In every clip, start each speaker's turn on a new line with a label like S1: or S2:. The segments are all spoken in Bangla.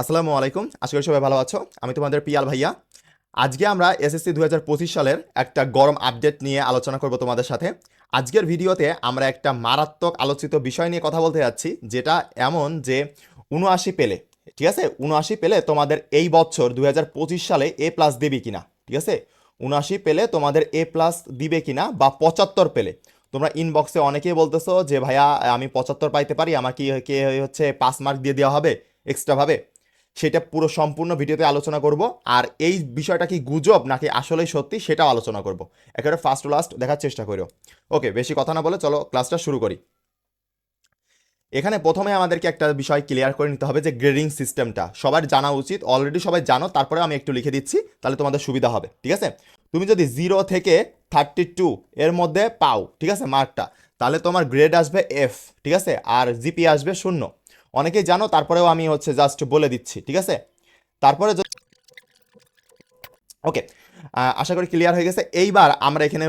S1: আসসালামু আলাইকুম। আশা করি সবাই ভালো আছো। আমি তোমাদের পিয়াল ভাইয়া। আজকে আমরা এসএসসি দু হাজার পঁচিশ সালের একটা গরম আপডেট নিয়ে আলোচনা করব তোমাদের সাথে। আজকের ভিডিওতে আমরা একটা মারাত্মক আলোচিত বিষয় নিয়ে কথা বলতে যাচ্ছি, যেটা এমন যে উনআশি পেলে, ঠিক আছে? উনআশি পেলে তোমাদের এই বছর দু হাজার পঁচিশ সালে এ প্লাস দেবে কিনা, ঠিক আছে? উনআশি পেলে তোমাদের এ প্লাস দিবে কিনা বা পঁচাত্তর পেলে। তোমরা ইনবক্সে অনেকেই বলতেছো যে, ভাইয়া, আমি পঁচাত্তর পাইতে পারি, আমার কি, কে হচ্ছে পাস মার্ক দিয়ে দেওয়া হবে এক্সট্রাভাবে সেটা পুরো সম্পূর্ণ ভিডিওতে আলোচনা করব। আর এই বিষয়টা কি গুজব নাকি আসলেই সত্যি সেটাও আলোচনা করব। একেবারে ফার্স্ট টু লাস্ট দেখার চেষ্টা করো ওকে বেশি কথা না বলে চলো ক্লাসটা শুরু করি। এখানে প্রথমে আমাদেরকে একটা বিষয় ক্লিয়ার করে নিতে হবে যে গ্রেডিং সিস্টেমটা সবার জানা উচিত অলরেডি সবাই জানো তারপরে আমি একটু লিখে দিচ্ছি, তাহলে তোমাদের সুবিধা হবে, ঠিক আছে? তুমি যদি জিরো থেকে থার্টি টু এর মধ্যে পাও, ঠিক আছে মার্কটা তাহলে তোমার গ্রেড আসবে এফ ঠিক আছে? আর জিপি আসবে শূন্য। অনেকেই জানো, তারপরেও আমি হচ্ছে জাস্ট বলে দিচ্ছি, ঠিক আছে? তারপরে ওকে আশা করি ক্লিয়ার হয়ে গেছে। এইবার আমরা এখানে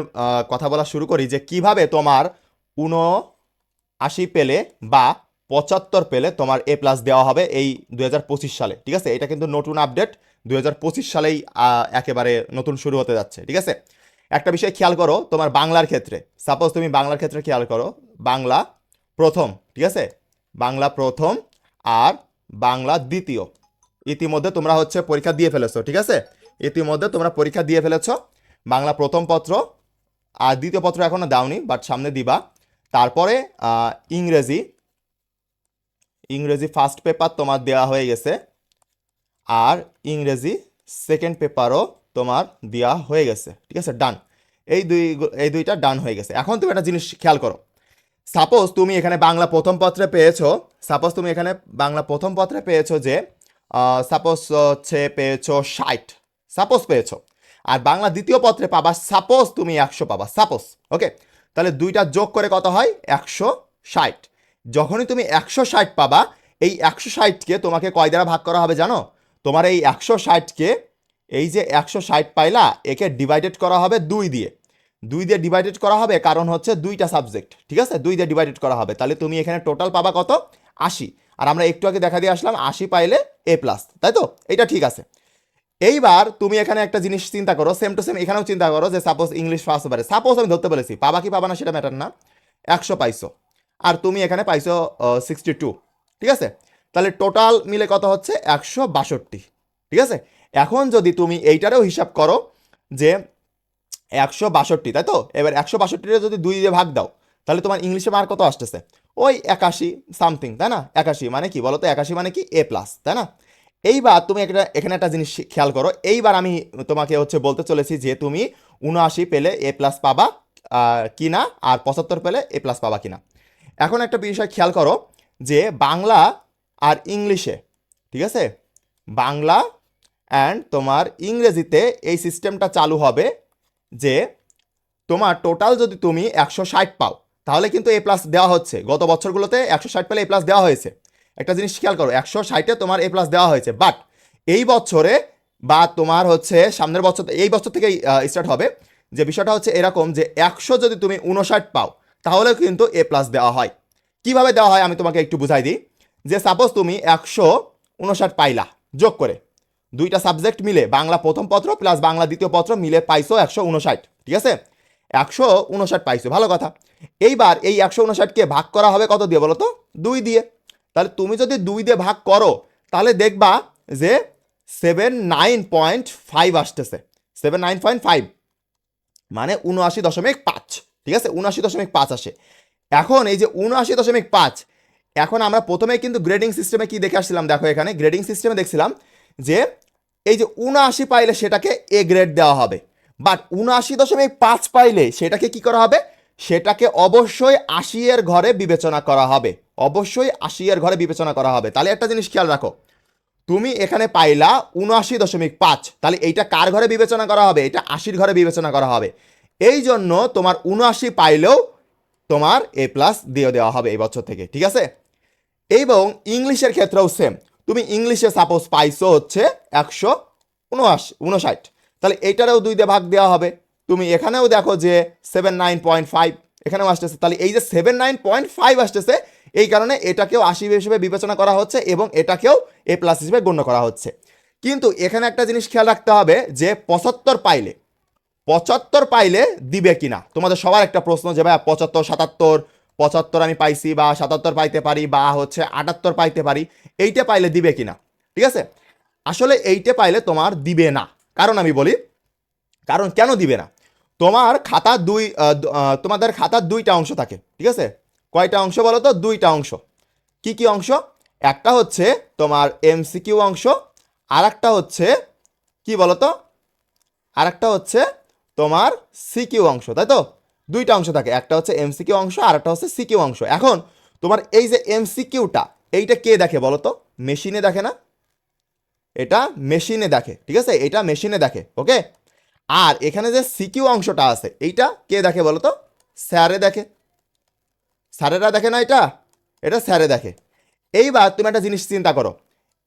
S1: কথা বলা শুরু করি যে কীভাবে তোমার উনো আশি পেলে বা পঁচাত্তর পেলে তোমার এ প্লাস দেওয়া হবে এই দু হাজার পঁচিশ সালে, ঠিক আছে? এটা কিন্তু নতুন আপডেট দু হাজার পঁচিশ সালেই একেবারে নতুন শুরু হতে যাচ্ছে, ঠিক আছে? একটা বিষয় খেয়াল করো, তোমার বাংলার ক্ষেত্রে সাপোজ তুমি বাংলার ক্ষেত্রে খেয়াল করো, বাংলা প্রথম, ঠিক আছে? বাংলা প্রথম আর বাংলা দ্বিতীয়। ইতিমধ্যে তোমরা হচ্ছে পরীক্ষা দিয়ে ফেলেছো, ঠিক আছে? ইতিমধ্যে তোমরা পরীক্ষা দিয়ে ফেলেছ। বাংলা প্রথম পত্র আর দ্বিতীয় পত্র এখনও দাওনি বাট সামনে দিবা। তারপরে ইংরেজি। ইংরেজি ফার্স্ট পেপার তোমার দেওয়া হয়ে গেছে। আর ইংরেজি সেকেন্ড পেপারও তোমার দেওয়া হয়ে গেছে, ঠিক আছে? ডান এই দুই, এই দুইটা ডান হয়ে গেছে। এখন তুমি একটা জিনিস খেয়াল করো। সাপোজ তুমি এখানে বাংলা প্রথম পত্রে পেয়েছ সাপোজ তুমি এখানে বাংলা প্রথম পত্রে পেয়েছ যে সাপোজ হচ্ছে পেয়েছ ষাট সাপোজ পেয়েছ। আর বাংলা দ্বিতীয় পত্রে পাবা সাপোজ তুমি একশো পাবা সাপোজ ওকে তাহলে দুইটা যোগ করে কত হয়? একশো ষাট। যখনই তুমি একশো ষাট পাবা, এই একশো ষাটকে তোমাকে কয় দ্বারা ভাগ করা হবে জানো? তোমার এই একশো ষাটকে, এই যে একশো ষাট পাইলা, একে ডিভাইডেড করা হবে দুই দিয়ে। দুই দিয়ে ডিভাইডেড করা হবে, কারণ হচ্ছে দুইটা সাবজেক্ট ঠিক আছে? দুই দিয়ে ডিভাইডেড করা হবে। তাহলে তুমি এখানে টোটাল পাবা কত? আশি। আর আমরা একটু আগে দেখা দিয়ে আসলাম, আশি পাইলে এ প্লাস তাই তো? এটা ঠিক আছে। এইবার তুমি এখানে একটা জিনিস চিন্তা করো সেম টু সেম এখানেও চিন্তা করো যে সাপোজ ইংলিশ ফার্স্ট পারে। সাপোজ আমি ধরতে বলেছি, পাবা কি পাবা না সেটা ম্যাটার না। একশো পাইছো। আর তুমি এখানে পাইছো সিক্সটি টু ঠিক আছে? তাহলে টোটাল মিলে কত হচ্ছে? একশো বাষট্টি, ঠিক আছে? এখন যদি তুমি এইটারও হিসাব করো যে একশো বাষট্টি তাই তো? এবার একশো বাষট্টিটা যদি দুই দিয়ে ভাগ দাও তাহলে তোমার ইংলিশে মার্ক কত আসতেছে? ওই একাশি সামথিং তাই না? একাশি মানে কি বলো তো একাশি মানে কি? এ প্লাস তাই না? এইবার তুমি একটা এখানে একটা জিনিস খেয়াল করো। এইবার আমি তোমাকে হচ্ছে বলতে চলেছি যে তুমি উনআশি পেলে এ প্লাস পাবা আহ, কিনা আর পঁচাত্তর পেলে এ প্লাস পাবা কিনা। এখন একটা বিষয় খেয়াল করো যে বাংলা আর ইংলিশে ঠিক আছে? বাংলা অ্যান্ড তোমার ইংরেজিতে এই সিস্টেমটা চালু হবে যে তোমার টোটাল যদি তুমি একশো ষাট পাও, তাহলে কিন্তু এ প্লাস দেওয়া হচ্ছে। গত বছরগুলোতে একশো ষাট পেলে এ প্লাস দেওয়া হয়েছে। একটা জিনিস খেয়াল করো, একশো ষাটে তোমার এ প্লাস দেওয়া হয়েছে। বাট এই বছরে বা তোমার হচ্ছে সামনের বছর, এই বছর থেকেই স্টার্ট হবে। যে বিষয়টা হচ্ছে এরকম যে একশো যদি তুমি উনষাট পাও, তাহলেও কিন্তু এ প্লাস দেওয়া হয়। কীভাবে দেওয়া হয় আমি তোমাকে একটু বুঝাই দিই। যে সাপোজ তুমি একশো উনষাট পাইলা যোগ করে দুইটা সাবজেক্ট মিলে, বাংলা প্রথম পত্র প্লাস বাংলা দ্বিতীয় পত্র মিলে পাইছো একশো উনষাট ঠিক আছে? একশো উনষাট পাইছো, ভালো কথা। এইবার এই একশো উনষাটকে ভাগ করা হবে কত দিয়ে বলো তো দুই দিয়ে। তাহলে তুমি যদি দুই দিয়ে ভাগ করো, তাহলে দেখবা যে সেভেন নাইন পয়েন্ট ফাইভ আসতেছে। সেভেন নাইন পয়েন্ট ফাইভ মানে উনআশি দশমিক পাঁচ, ঠিক আছে? উনআশি দশমিক পাঁচ আসে। এখন এই যে উনআশি দশমিক পাঁচ, এখন আমরা প্রথমে কিন্তু গ্রেডিং সিস্টেমে কি দেখে আসছিলাম? দেখো এখানে গ্রেডিং সিস্টেমে দেখছিলাম যে এই যে উনআশি পাইলে সেটাকে এ গ্রেড দেওয়া হবে। বাট উনআশি দশমিক পাঁচ পাইলে সেটাকে কি করা হবে? সেটাকে অবশ্যই আশি এর ঘরে বিবেচনা করা হবে। অবশ্যই আশি এর ঘরে বিবেচনা করা হবে। তাহলে একটা জিনিস খেয়াল রাখো। তুমি এখানে পাইলা উনআশি দশমিক পাঁচ। তাহলে এইটা কার ঘরে বিবেচনা করা হবে? এটা আশির ঘরে বিবেচনা করা হবে। এই জন্য তোমার উনআশি পাইলেও তোমার এ প্লাস দিয়ে দেওয়া হবে এই বছর থেকে। ঠিক আছে? এবং ইংলিশের ক্ষেত্রেও সেম তুমি ইংলিশে সাপোজ পাইছো হচ্ছে একশো উনআশি, উনষাট। তাহলে এইটারেও দুই দিয়ে ভাগ দেওয়া হবে। তুমি এখানেও দেখো যে সেভেন নাইন পয়েন্ট ফাইভ এখানেও আসতেছে। তাহলে এই যে সেভেন নাইন পয়েন্ট ফাইভ আসতেছে, এই কারণে এটাকেও আশি হিসেবে বিবেচনা করা হচ্ছে এবং এটাকেও এ প্লাস হিসেবে গণ্য করা হচ্ছে। কিন্তু এখানে একটা জিনিস খেয়াল রাখতে হবে যে পঁচাত্তর পাইলে পঁচাত্তর পাইলে দিবে কিনা? তোমাদের সবার একটা প্রশ্ন যে ভাই পঁচাত্তর, সাতাত্তর পঁচাত্তর আমি পাইছি বা সাতাত্তর পাইতে পারি বা হচ্ছে আটাত্তর পাইতে পারি, এইটা পাইলে দিবে কিনা? ঠিক আছে? আসলে এইটা পাইলে তোমার দিবে না। কারণ আমি বলি, কারণ কেন দিবে না? তোমার খাতা দুই তোমাদের খাতার দুইটা অংশ থাকে, ঠিক আছে? কয়টা অংশ বলো তো? দুইটা অংশ। কি কি অংশ? একটা হচ্ছে তোমার এমসিকিউ অংশ আর একটা হচ্ছে কি বলো তো? আর একটা হচ্ছে তোমার সিকিউ অংশ, তাই তো? দুইটা অংশ থাকে, একটা হচ্ছে এমসিকিউ অংশ আর একটা হচ্ছে সিকিউ অংশ। এখন তোমার এই যে এমসিকিউটা এইটা কে দেখে বলো তো? মেশিনে দেখে না? এটা মেশিনে দেখে, ঠিক আছে? এটা মেশিনে দেখে, ওকে? আর এখানে যে সিকিউ অংশটা আছে, এইটা কে দেখে বলো তো? স্যারে দেখে। স্যারেরা দেখে না এটা? এটা স্যারে দেখে। এইবার তুমি একটা জিনিস চিন্তা করো।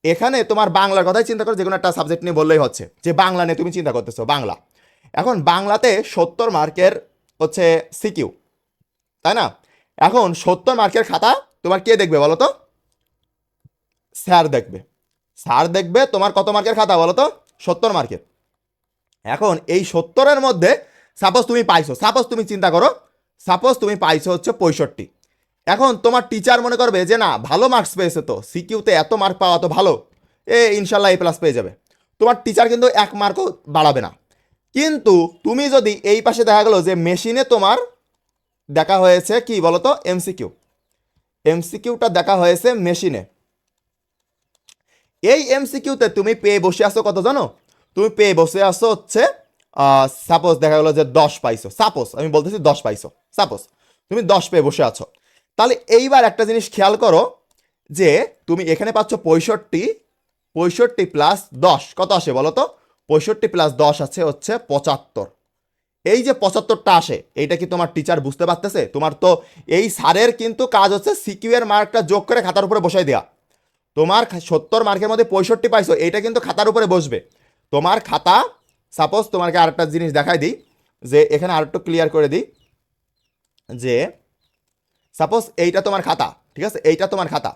S1: এখানে তোমার বাংলার কথাই চিন্তা করো যে কোনো একটা সাবজেক্ট নিয়ে বললেই হচ্ছে, যে বাংলা নিয়ে তুমি চিন্তা করতেছো, বাংলা। এখন বাংলাতে সত্তর মার্কের হচ্ছে সিকিউ, তাই না? এখন সত্তর মার্কের খাতা, তোমার কে দেখবে বলো তো? স্যার দেখবে। স্যার দেখবে তোমার কত মার্কের খাতা বলো তো? সত্তর মার্কের। এখন এই সত্তরের মধ্যে সাপোজ তুমি পাইছো সাপোজ তুমি চিন্তা করো সাপোজ তুমি পাইছো হচ্ছে পঁয়ষট্টি। এখন তোমার টিচার মনে করবে যে না, ভালো মার্কস পেয়েছে তো সিকিউতে এত মার্ক পাওয়া তো ভালো, এ ইনশাল্লাহ এ প্লাস পেয়ে যাবে। তোমার টিচার কিন্তু এক মার্কও বাড়াবে না। কিন্তু তুমি যদি এই পাশে দেখা গেলো যে মেশিনে তোমার দেখা হয়েছে কি বলতো? এমসিকিউ এমসিকিউটা দেখা হয়েছে মেশিনে। এই এমসিকিউতে তুমি পেয়ে বসে আসো কত জানো? তুমি পেয়ে বসে আসো হচ্ছে সাপোজ দেখা গেলো যে দশ পাইছো। সাপোজ আমি বলতেছি দশ পাইছো। সাপোজ তুমি দশ পেয়ে বসে আছো। তাহলে এইবার একটা জিনিস খেয়াল করো যে তুমি এখানে পাচ্ছ পঁয়ষট্টি পঁয়ষট্টি প্লাস দশ। কত আসে বলো তো পঁয়ষট্টি প্লাস দশ আছে হচ্ছে পঁচাত্তর। এই যে পঁচাত্তরটা আসে, এইটা কি তোমার টিচার বুঝতে পারতেছে? তোমার তো এই সারের কিন্তু কাজ হচ্ছে সিকিউ এর মার্কটা যোগ করে খাতার উপরে বসাই দেওয়া তোমার সত্তর মার্কের মধ্যে পঁয়ষট্টি পাইছো, এইটা কিন্তু খাতার উপরে বসবে। তোমার খাতা সাপোজ তোমাকে আরেকটা জিনিস দেখাই দিই, যে এখানে আরেকটু ক্লিয়ার করে দিই, যে সাপোজ এইটা তোমার খাতা, ঠিক আছে? এইটা তোমার খাতা।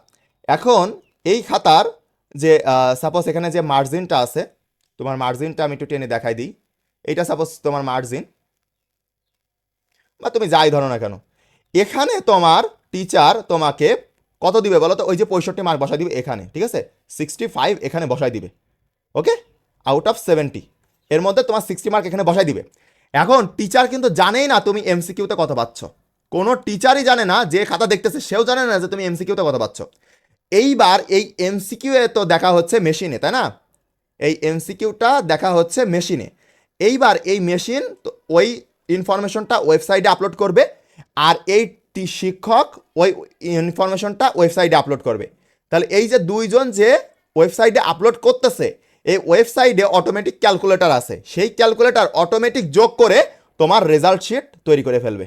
S1: এখন এই খাতার যে সাপোজ এখানে যে মার্জিনটা আছে তোমার মার্জিনটা আমি একটু টেনে দেখাই দিই। এটা সাপোজ তোমার মার্জিন বা তুমি যাই ধরো না কেন। এখানে তোমার টিচার তোমাকে কত দিবে বলো তো? ওই যে পঁয়ষট্টি মার্ক বসাই দিবে এখানে, ঠিক আছে? সিক্সটি ফাইভ এখানে বসাই দিবে ওকে আউট অফ সেভেন্টি এর মধ্যে তোমার সিক্সটি মার্ক এখানে বসাই দিবে। এখন টিচার কিন্তু জানেই না তুমি এমসিকিউতে কত পাচ্ছ। কোনো টিচারই জানে না, যে খাতা দেখতেছে, সেও জানে না যে তুমি এমসিকিউতে কত পাচ্ছ। এইবার এই এমসিকিউ এ তো দেখা হচ্ছে মেশিনে তাই না? এই এমসিকিউটা দেখা হচ্ছে মেশিনে। এইবার এই মেশিন ওই ইনফরমেশনটা ওয়েবসাইটে আপলোড করবে আর এই শিক্ষক ওই ইনফরমেশনটা ওয়েবসাইটে আপলোড করবে। তাহলে এই যে দুইজন যে ওয়েবসাইটে আপলোড করতেছে, এই ওয়েবসাইটে অটোমেটিক ক্যালকুলেটর আছে। সেই ক্যালকুলেটর অটোমেটিক যোগ করে তোমার রেজাল্ট শিট তৈরি করে ফেলবে।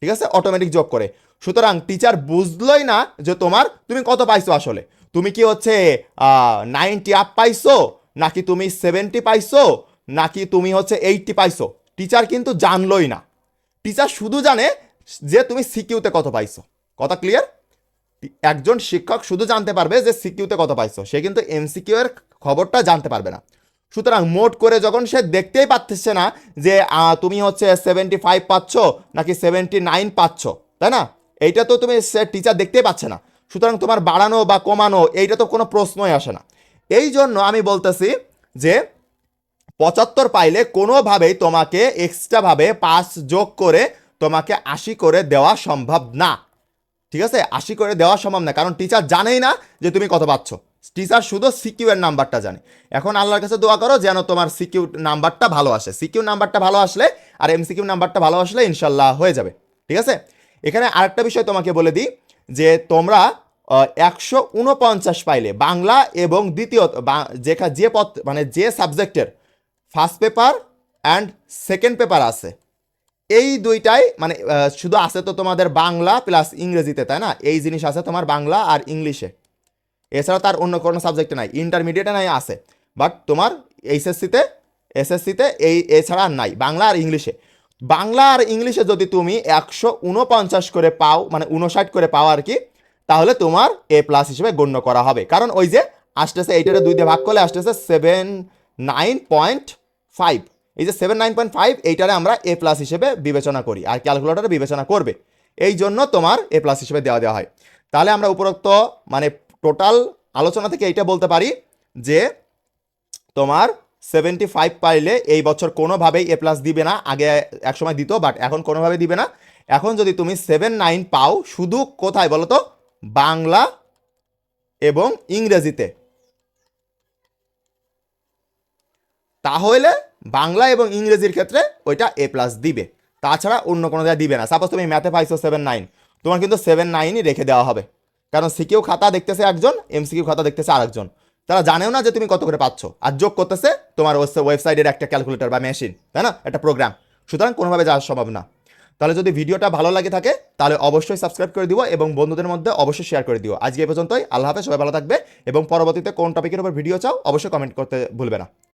S1: ঠিক আছে? অটোমেটিক যোগ করে। সুতরাং টিচার বুঝলোই না যে তোমার তুমি কত পাইছো আসলে। তুমি কি হচ্ছে নাইনটি আপ পাইছো? নাকি তুমি সেভেন্টি পাইছো? নাকি তুমি হচ্ছে এইটটি পাইছো? টিচার কিন্তু জানলোই না। টিচার শুধু জানে যে তুমি সিকিউতে কত পাইছো। কথা ক্লিয়ার একজন শিক্ষক শুধু জানতে পারবে যে সিকিউতে কত পাইছো। সে কিন্তু এমসিকিউ এর খবরটা জানতে পারবে না। সুতরাং মোট করে যখন সে দেখতেই পাচ্ছে না যে তুমি হচ্ছে সেভেন্টি ফাইভ পাচ্ছ নাকি সেভেন্টি নাইন পাচ্ছ, তাই না? এইটা তো তুমি সে টিচার দেখতেই পাচ্ছে না। সুতরাং তোমার বাড়ানো বা কমানো, এইটা তো কোনো প্রশ্নই আসে না। এই জন্য আমি বলতেছি যে পঁচাত্তর পাইলে কোনোভাবেই তোমাকে এক্সট্রাভাবে পাস যোগ করে তোমাকে আশি করে দেওয়া সম্ভব না। ঠিক আছে? আশি করে দেওয়া সম্ভব না। কারণ টিচার জানেই না যে তুমি কত পাচ্ছ। টিচার শুধু সিকিউ এর নাম্বারটা জানে। এখন আল্লাহর কাছে দোয়া করো যেন তোমার সিকিউ নাম্বারটা ভালো আসে। সিকিউ নাম্বারটা ভালো আসলে আর এমসিকিউ নাম্বারটা ভালো আসলে ইনশাল্লাহ হয়ে যাবে। ঠিক আছে? এখানে আরেকটা বিষয় তোমাকে বলে দিই যে তোমরা একশো উনপঞ্চাশ পাইলে বাংলা এবং দ্বিতীয়, বা- যেখা যে পথ মানে যে সাবজেক্টের first paper and second paper আছে। এই দুইটাই মানে শুধু আছে তো তোমাদের বাংলা প্লাস ইংরেজিতে, তাই না? এই জিনিস আছে তোমার বাংলা আর ইংলিশে। এছাড়া তার অন্য কোনো সাবজেক্টে নাই ইন্টারমিডিয়েটে নাই, আছে। বাট তোমার এইচএসসিতে এসএসসিতে এই এছাড়া আর নাই, বাংলা আর ইংলিশে। বাংলা আর ইংলিশে যদি তুমি একশো উনপঞ্চাশ করে পাও মানে উনষাট করে পাও আর কি তাহলে তোমার এ প্লাস হিসেবে গণ্য করা হবে। কারণ ওই যে আসতেছে এইটারে দুই দিয়ে ভাগ করলে আসতেছে সেভেন নাইন পয়েন্ট ফাইভ এই যে সেভেন নাইন পয়েন্ট ফাইভ এইটারে আমরা এ প্লাস হিসেবে বিবেচনা করি আর ক্যালকুলেটারে বিবেচনা করবে। এই জন্য তোমার এ প্লাস হিসেবে দেওয়া দেওয়া হয়। তাহলে আমরা উপরোক্ত মানে টোটাল আলোচনা থেকে এইটা বলতে পারি যে তোমার সেভেন্টি ফাইভ পাইলে এই বছর কোনোভাবেই এ প্লাস দিবে না। আগে একসময় দিত বাট এখন কোনোভাবে দিবে না। এখন যদি তুমি সেভেন নাইন পাও, শুধু কোথায় বলো তো বাংলা এবং ইংরেজিতে। তাহলে বাংলা এবং ইংরেজির ক্ষেত্রে ওইটা এ প্লাস দিবে। তাছাড়া অন্য কোনো জায়গায় দিবে না। সাপোজ তুমি ম্যাথে পাইছো সেভেন নাইন তোমার কিন্তু সেভেন নাইনই রেখে দেওয়া হবে। কারণ সিকিউ খাতা দেখতেছে একজন এমসিকিউ খাতা দেখতেছে আরেকজন। তারা জানেও না যে তুমি কত করে পাচ্ছ আর যোগ করতেছে তোমার ওয়েবসাইটের একটা ক্যালকুলেটর বা মেশিন তাই না? একটা প্রোগ্রাম সুতরাং কোনোভাবে যাওয়া সম্ভব না। তাহলে যদি ভিডিওটা ভালো লাগে থাকে, তাহলে অবশ্যই সাবস্ক্রাইব করে দিও এবং বন্ধুদের মধ্যে অবশ্যই শেয়ার করে দিও। আজকে এ পর্যন্তই। আল্লাহ হাফেজ, সবাই ভালো থাকবে এবং পরবর্তীতে কোন টপিকের উপর ভিডিও চাও, অবশ্যই কমেন্ট করতে ভুলবে না।